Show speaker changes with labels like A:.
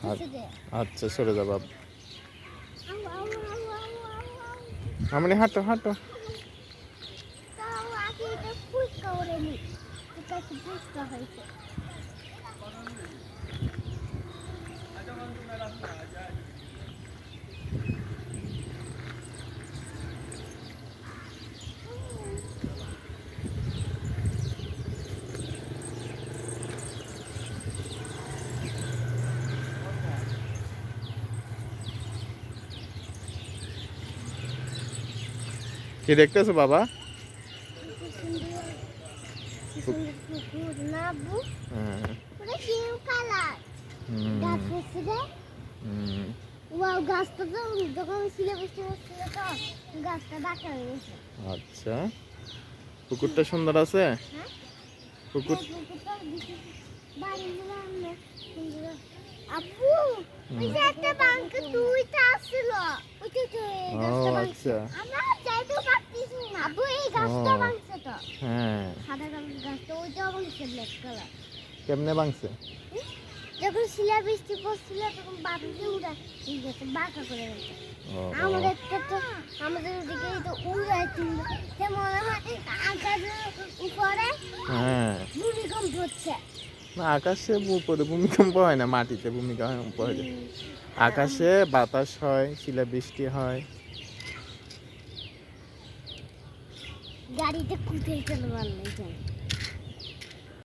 A: সরে যে।
B: আচ্ছা সরে যাব। আমি হাঁটো হাঁটো।
A: তাও আগে এটা ফুচকা ওরে নি। এটা কি ফুচকা হয়েছে
B: কি দেখতেছো বাবা
A: কি সুন্দর কি সুন্দর পুকুর না আব্বু
B: হ্যাঁ,
A: ওটা কেউ কালার
B: হুম,
A: গাছ হচ্ছে রে
B: হুম।
A: ওয়াও গাছটা তো যখন ছিলে বৃষ্টি হচ্ছিল তো গাছটা বাঁকা দেখতেছো বাবা?
B: আচ্ছা। পুকুরটা সুন্দর আছে? পুকুর
A: ওই একটা দুইটা আসছিল ওইটা তো
B: আচ্ছা।
A: গাছটা ভাঙছে তো।
B: হ্যাঁ।
A: সাদা গাছটা ওইটাও ভাঙছে ব্ল্যাক কালার
B: কেমনে ভাঙছে?
A: যখন শিলা বৃষ্টি পড়ছিল তখন বাতাসে উড়া গেছে বাঁকা করে গেছে আমাদের তো আমাদের ওদিকে তো উড়াই তুললো সে মনে হয় আকাশের উপরে
B: হ্যাঁ।
A: ভূমিকম্প হচ্ছে।
B: না আকাশে উপরে ভূমিকম্প হয় না মাটিতে ভূমিকম্প হয় আকাশে বাতাস হয় শিলা বৃষ্টি হয়।
A: গাড়িতে কুটে চলে পারলে